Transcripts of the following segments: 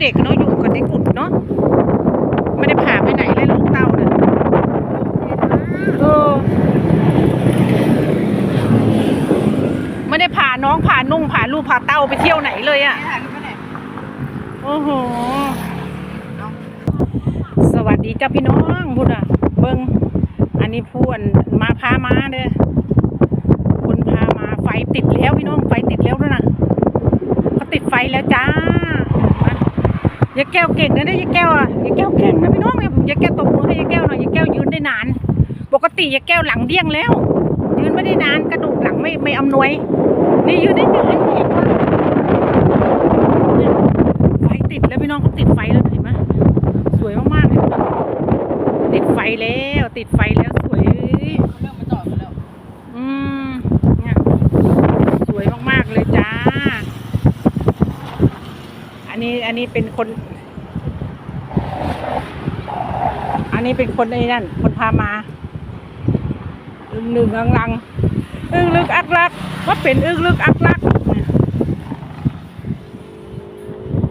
เด็กเนาะอยู่กับในกุดเนาะไม่ได้พาไปไหนเลยลูกเต้าเนี่ยเออไม่ได้พาน้องพานุ่งพาลูกพาเต้าไปเที่ยวไหนเลยอะ่ะโอ้โหสวัสดีจ้าพี่น้องพูดอะเบิ้งอันนี้พูดมาพามาเด้อคุณพามาไฟติดแล้วพี่น้องไฟติดแล้วด้วยนะเขาติดไฟแล้วจ้า ย่าแก้วเก่งนะเนี่ยย่าแก้วอะย่าแก้วเก่งนะพี่น้องอย่าแก้วตบมือให้ย่าแก้วหน่อยย่าแก้วยืนได้นาน ปกติย่าแก้วหลังเดี้ยงแล้ว ยืนไม่ได้นานกระดูกหลังไม่ไม่อำนวย นี่ยืนได้นานเห็นปะเนี่ยไฟติดแล้วพี่น้องเขาติดไฟแล้วเห็นไหมสวยมากๆเลยติดไฟแล้ว ติดไฟแล้วสวย เขาเริ่มมาจอดกันแล้ว อืมเนี่ยสวยมากๆเลยจ้า อั นี้อันนี้เป็นคน อันนี้เป็นคนไอ้นั่น คนพามาอึ้งลึงอังลังอึ้งลึกอักลักว่าเป็นอึ้งลึกอักลัก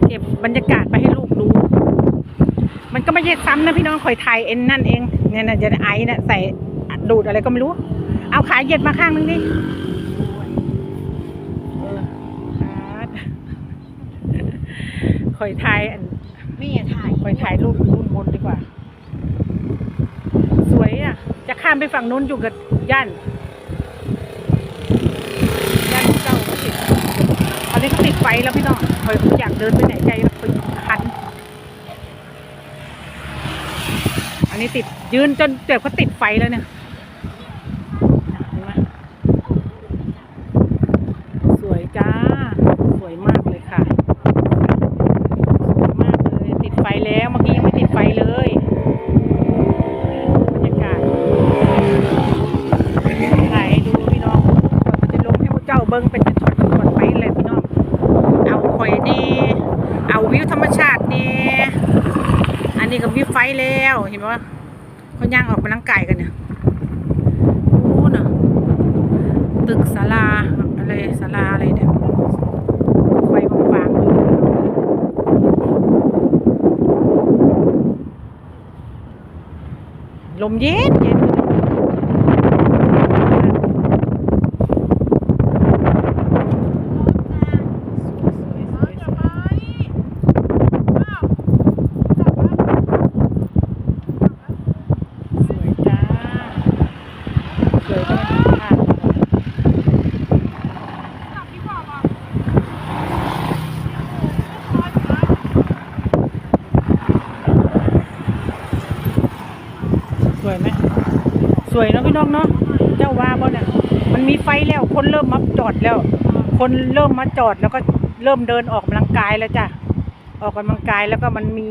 เก็บบรรยากาศไปให้ลูกดู มันก็ไม่ใช่ซ้ำนะพี่น้องคอยไทยเอ็นนั่นเอง เนี่ยนะจะไอเนี่ยใส่ดดูดอะไรก็ไม่รู้ เอาขาเหยียดมาข้างนึงดิเออขาด คอยไทยอันไม่อย่าถ่ายคอยถ่ายรูปรูปบนดีกว่า สวยอะ จะข้ามไปฝั่งนู้นอยู่กับย่านย่านเจ้าก็ติดตอนนี้เขาติดไฟแล้วพี่น้องคอยอยากเดินไปไหนใจไปคันอันนี้ติดยืนจนเดี๋ยวเขาติดไฟแล้วเนี่ยเห็นไหมสวยจ้า สวยมากเลยค่ะ สวยมากเลย ติดไฟแล้วเมื่อกี้ยังไม่ติดไฟเลยบรรยากาศถ่ายให้ดูพี่น้องก่อนมันจะลงให้พวกเจ้าเบิ้งเป็นช็อตๆก่อนไปเลยพี่น้อง เอาคอยนี่เอา วิวธรรมชาตินี่อันนี้ก็วิวไฟแล้วเห็นปะเขาย่างออกกำลังกายกันเนี่ยโอ้น่ะตึกศาลาอะไรศาลาอะไรเนี่ยไฟวางๆเลยลมเย็นเย็นสวยจ้าสวยก็ไม่ธรรมชาติสวยไหม ส วยเนาะพี่น้องเนาะเจ้าว่าบ่เนี่ยมันมีไฟแล้วคนเริ่มมาจอดแล้ว คนเริ่มมาจอดแล้วก็เริ่มเดินออกกำลังกายแล้วจ้ะออกกำลังกายแล้วก็มันมี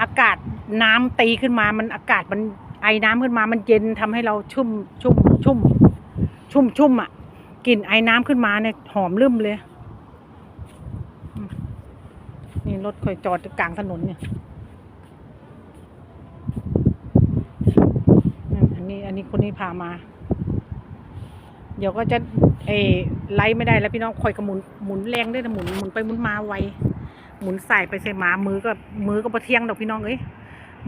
อากาศน้ำตีขึ้นมา มันอากาศมันไอน้ำขึ้นมา มันเย็นทำให้เราชุ่มชุ่มชุ่ม ชุ่มชุ่มอะกลิ่นไอน้ำขึ้นมาเนี่ยหอมลืมเลย นี่รถคอยจอดกลางถนนเนี่ย นั่นอั นี้คนนี้พามา เดี๋ยวก็จะเอไล่ไม่ได้แล้วพี่น้องคอยกระหมุนหมุนแรงด้วยนะหมุนหมุนไปหมุนมาไวหมุนใส่ไปใส่มามือก็มือก็ประเทียงดอกพี่น้องเอ้ย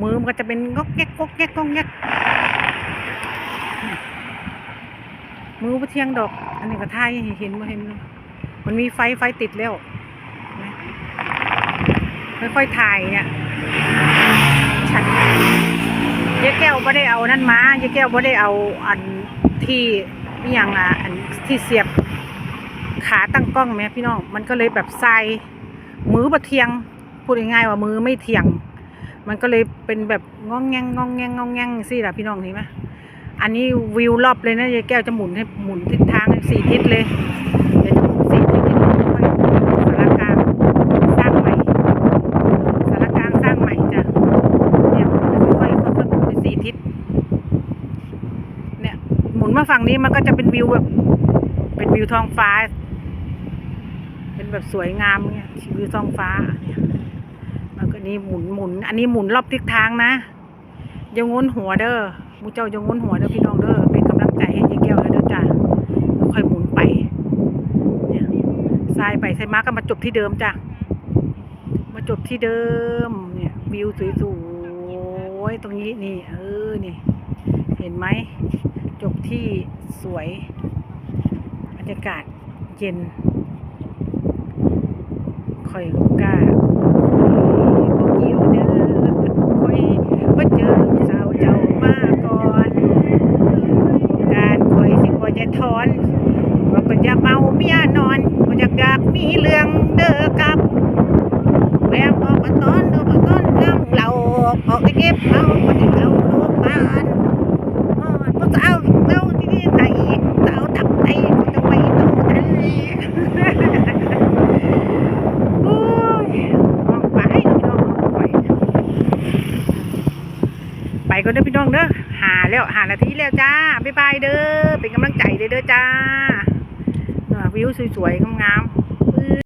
มือมันก็จะเป็นงอกแงกงอกแงกงอกแงกมือประเทียงดอก อันนี้ก็ทายให้เห็นมาเห็นมันมีไฟไฟติดแล้วค่อยๆถ่ายเนี่ยชัด ยายแก้วไม่ได้เอานั่นมายายแก้วไม่ได้เอาอันที่อหย่างอะอันที่เสียบขาตั้งกล้องไหมพี่น้อง มันก็เลยแบบทรายมือประเทียง พูดง่ายๆว่ามือไม่เทียง มันก็เลยเป็นแบบงองแงงงองแงงงองแงงสิล่ะพี่น้องเห็นไหมอันนี้วิวรอบเลยนะยายแก้วจะหมุนให้หมุนทิศทางสี่ทิศเลยเดี๋ยวจะหมุนสี่ทิศให้ดูค่อยๆสารกลางสร้างใหม่สารกลางสร้างใหม่จ้ะ เนี่ยค่อยๆค่อยๆหมุนไปสี่ทิศ เนี่ย หมุ อันนี้มันก็จะเป็นวิวแบบ เป็นวิวท้องฟ้า เป็นแบบสวยงามเนี่ยวิวท้องฟ้าเนี่ยมันก็นี่หมุนหมุน อันนี้หมุนรอบทิศทางนะยังงนหัวเด้อมูเจ้ายังงนหัวเด้อพี่น้องเด้อเป็นกำลังใจให้ยายแก้วเลยเด้อจ้าค่อยหมุนไปเนี่ยทรายไปทรายมาก็มาจบที่เดิมจ้ะมาจบจบที่เดิมเนี่ยวิวสวยๆตรงนี้นี่ เออนี่เห็นไหม จบที่สวยบรรยากาศเย็นคอยกล้าบอกเกี่ยวเด้อคอยว่าเจอสาวเจ้ามาก่อนการคอยสิคอยจะถอนว่าก็จะเมาเมียนอนก็จะอยากมีเรื่องเด้อกับแวมออกมาตอนออกตอนนั่งเราออกไปเก็บเอาก็จะเอาโรงพยาบาน อนพวกสาวเราที่นี่ไทยสาวตับไตก็จะไปโตทะเลโอ้ยมองไปพี่น้องไปไปก็เด้อพี่น้องเด้อหาแล้วหานาทีแล้วจ้าบ๊ายบายเด้อเป็นกำลังใจเด้อเด้อจ้าวิวสวยๆงาม